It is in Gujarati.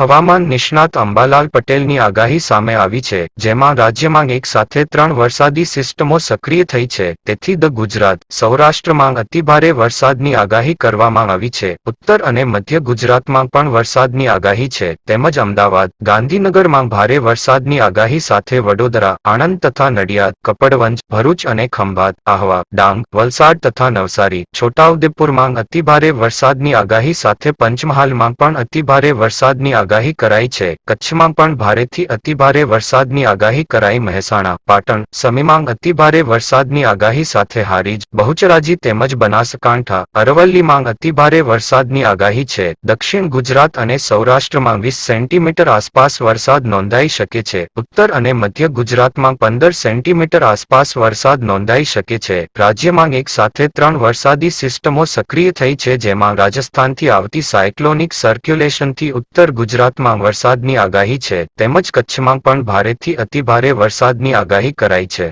હવામાન નિષ્ણાત અંબાલાલ પટેલની આગાહી સામે આવી છે, જેમાં રાજ્યમાં એક સાથે ત્રણ વરસાદી સિસ્ટમો સક્રિય થઈ છે. તેથી ધ ગુજરાત, સૌરાષ્ટ્રમાં અતિભારે વરસાદની આગાહી કરવામાં આવી છે. ઉત્તર અને મધ્ય ગુજરાતમાં પણ વરસાદની આગાહી છે. તેમજ અમદાવાદ, ગાંધીનગરમાં ભારે વરસાદની આગાહી સાથે વડોદરા, આણંદ તથા નડિયાદ, કપડવંજ, ભરૂચ અને ખંભાત, આહવા, ડાંગ, વલસાડ તથા નવસારી, છોટાઉદેપુરમાં અતિભારે વરસાદની આગાહી સાથે પંચમહાલમાં પણ અતિભારે વરસાદની આગાહી કરાઈ છે. કચ્છમાં પણ ભારેથી અતિભારે વરસાદની આગાહી કરાઈ મહેસાણા, પાટણ સમીમાં અતિભારે વરસાદની આગાહી સાથે હારીજ, બહુચરાજી તેમજ બનાસકાંઠા અરવલ્લીમાં અતિભારે વરસાદની આગાહી છે. દક્ષિણ ગુજરાત અને સૌરાષ્ટ્રમાં વીસ સેન્ટીમીટર આસપાસ વરસાદ નોંધાઈ શકે છે. ઉત્તર અને મધ્ય ગુજરાતમાં પંદર સેન્ટીમીટર આસપાસ વરસાદ નોંધાઈ શકે છે. રાજ્યમાં એક સાથે ત્રણ વરસાદી સિસ્ટમો સક્રિય થઈ છે, જેમાં રાજસ્થાનથી આવતી સાયક્લોનિક સર્ક્યુલેશનથી ઉત્તર ગુજરાતમાં વરસાદની આગાહી છે તેમજ કચ્છમાં પણ ભારેથી અતિભારે વરસાદની આગાહી કરાઈ છે.